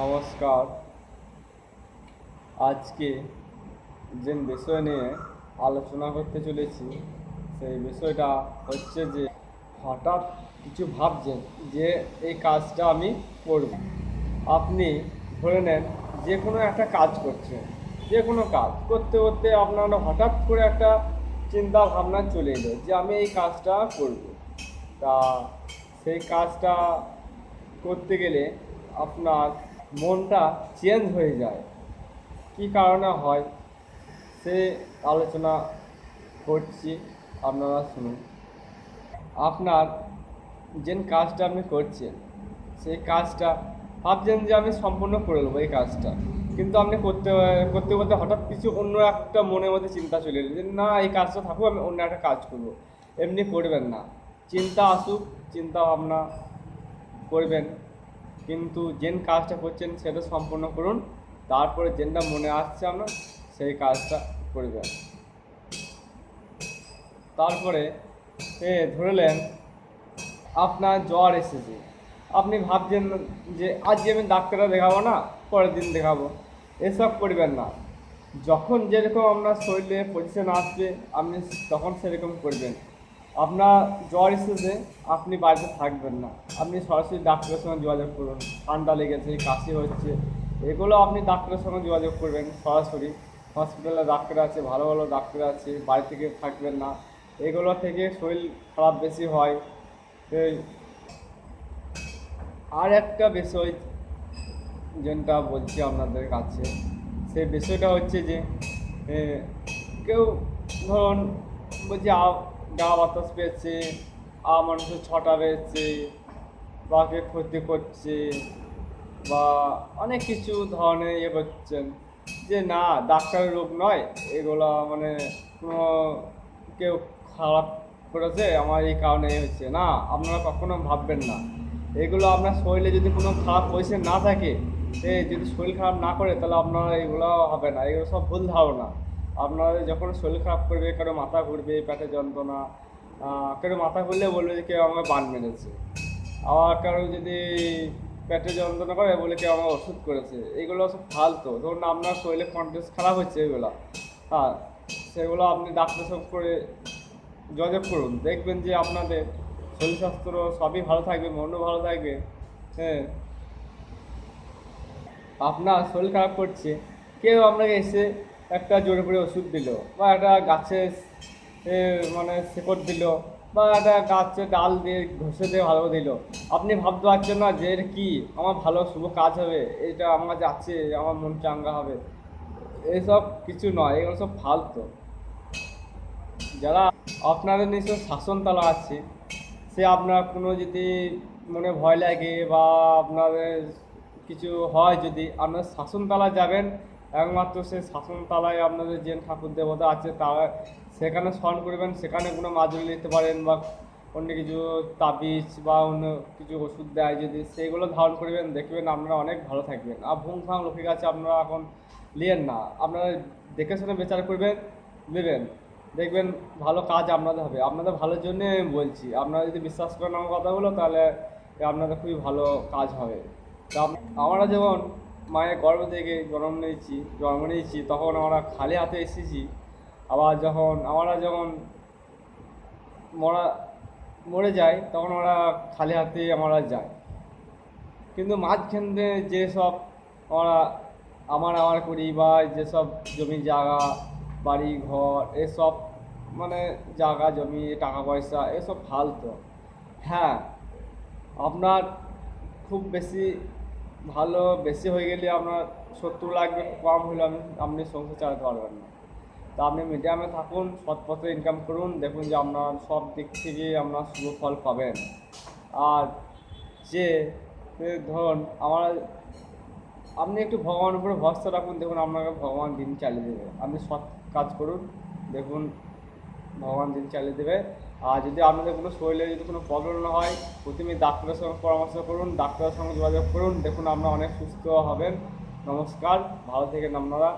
নমস্কার। আজকে যে বিষয় নিয়ে আলোচনা করতে চলেছি, সেই বিষয়টা হচ্ছে যে হঠাৎ কিছু ভাবছেন যে এই কাজটা আমি করব। আপনি ধরে নেন যে কোনো একটা কাজ করছেন, যে কোনো কাজ করতে করতে আপনার হঠাৎ করে একটা চিন্তা ভাবনা চলে এলো যে আমি এই কাজটা করব। তা সেই কাজটা করতে গেলে আপনার মনটা চেঞ্জ হয়ে যায়। কী কারণে হয়? সে আলোচনা করছি, আপনারা শুনুন। আপনার যে কাজটা আপনি করছেন, সেই কাজটা ভাবছেন যে আমি সম্পূর্ণ করে নেব এই কাজটা। কিন্তু আপনি করতে করতে করতে হঠাৎ কিছু অন্য একটা মনের মধ্যে চিন্তা চলে এলো যে, না, এই কাজটা থাকুক, আমি অন্য একটা কাজ করব। এমনি করবেন না। চিন্তা আসুক, চিন্তা ভাবনা করবেন। কিন্তু যেন কাজটা করছেন সেটা সম্পূর্ণ করুন, তারপরে যেটা মনে আসছে আপনার, সেই কাজটা করবেন তারপরে, এ ধরলেন আপনার জ্বর এসেছে। আপনি ভাবছেন যে আজ আমি ডাক্তাররা দেখাবো না, পরের দিন দেখাবো। এসব করবেন না। যখন যেরকম আপনার শরীরে পজিশন আসবে, আপনি তখন সেরকম করবেন। আপনার জ্বর এসেছে, আপনি বাড়িতে থাকবেন না। আপনি সরাসরি ডাক্তারের সঙ্গে যোগাযোগ করুন। ঠান্ডা লেগেছে, কাশি হচ্ছে, এগুলো আপনি ডাক্তারের সঙ্গে যোগাযোগ করবেন সরাসরি। হসপিটালে ডাক্তার আছে, ভালো ভালো ডাক্তার আছে, বাড়ি থেকে থাকবেন না। এগুলো থেকে শরীর খারাপ বেশি হয়। আর একটা বিষয় যেটা বলছি আপনাদের কাছে সেই বিষয়টা হচ্ছে যে কেউ ধরুন বলছি গা বাতাস পেয়েছে, আ মানুষের ছটা পেয়েছে বা কে ক্ষতি করছে বা অনেক কিছু ধরনের ইয়ে করছেন। যে না, ডাক্তারের রোগ নয়, এগুলো মানে কোনো কেউ খারাপ করেছে, আমার এই কারণে হচ্ছে না, আপনারা কখনো ভাববেন না। এগুলো আপনার শরীরে যদি কোনো খারাপ পজিশন না থাকে সে যদি শরীর খারাপ না করে, তাহলে আপনারা এগুলো হবে না, এগুলো সব ভুল ধারণা। আপনার যখন শরীর খারাপ করবে, কারও মাথা ঘুরবে, পেটে যন্ত্রণা কারও মাথা ঘুরলে বলবে যে কেউ আমাকে বান মেরেছে। আবার কারও যদি পেটে যন্ত্রণা করে, বলে কেউ আমার ওষুধ করেছে। এগুলো সব ফালতু। ধরুন আপনার শরীরে কন্টেস্ট খারাপ হচ্ছে এগুলো। হ্যাঁ সেগুলো আপনি ডাক্তার সব করে যোগাযোগ করুন। দেখবেন যে আপনাদের শরীর স্বাস্থ্য সবই ভালো থাকবে, মনও ভালো থাকবে। হ্যাঁ। আপনার শরীর খারাপ করছে, কেউ আপনাকে এসে একটা জোরে করে ওষুধ দিল বা একটা গাছের এ, মানে শেকড় দিল বা একটা গাছের ডাল দিয়ে ঘষে দিয়ে ভালো দিল। আপনি ভাবতে পারছেন না যে এর কি? আমার ভালো শুভ কাজ হবে এটা আমার যাচ্ছে আমার মন চাঙ্গা হবে। এসব কিছু নয় এগুলো সব ফালতু। যারা আপনাদের নিশ্চয় শাসনতলা আছে সে আপনার কোনো যদি মনে ভয় লাগে বা আপনাদের কিছু হয় যদি আপনার শাসনতলা যাবেন একমাত্র সে শাসনতলায় আপনাদের যে ঠাকুর দেবতা আছে, তারা সেখানে স্মরণ করবেন, সেখানে কোনো মাজুরি নিতে পারেন বা অন্য কিছু তাবিজ বা অন্য কিছু ওষুধ দেয় যদি সেগুলো ধারণ করবেন, দেখবেন আপনারা অনেক ভালো থাকবেন। আর ভুং ফাং লোকের কাছে আপনারা এখন নিয়েন না, আপনারা দেখে শুনে বিচার করবেন, নেবেন, দেখবেন ভালো কাজ আপনাদের হবে। আপনাদের ভালোর জন্য আমি বলছি, আপনারা যদি বিশ্বাস করেন আমার কথাগুলো, তাহলে আপনাদের খুবই ভালো কাজ হবে। তা আমরা যখন মায়ের গর্ভ থেকে জন্ম নিয়েছি জন্ম নিয়েছি, তখন আমরা খালি হাতে এসেছি। আবার যখন আমরা যখন মরা, মরে যাই, তখন আমরা খালি হাতে আমরা যাই। কিন্তু মাঝখানে যেসব আমরা আমার আমার করি বা যেসব জমি জায়গা, বাড়ি, ঘর, এসব মানে জায়গা, জমি, টাকা পয়সা, এসব ফালতো। হ্যাঁ আপনার খুব বেশি ভালো, বেশি হয়ে গেলে আপনার সত্তর লাগবে, কম হলে আপনি আপনি সংসার চালাতে পারবেন না। তা আপনি মিডিয়ামে থাকুন সৎ পথে ইনকাম করুন, দেখুন যে আপনার সব দিক থেকে আপনার শুভ ফল পাবেন। আর যে ধরুন, আমার, আপনি একটু ভগবানের উপরে ভরসা রাখুন, দেখুন আপনাকে ভগবান দিন চালিয়ে দেবে। আপনি সৎ কাজ করুন, দেখুন ভগবান দিন চালিয়ে দেবে। আর যদি আপনাদের কোনো শরীরে যদি কোনো প্রবলেম না হয়, প্রথমে ডাক্তারের সঙ্গে পরামর্শ করুন, ডাক্তারের সঙ্গে যোগাযোগ করুন। দেখুন আপনারা অনেক সুস্থ হবেন। নমস্কার, ভালো থেকে আপনারা।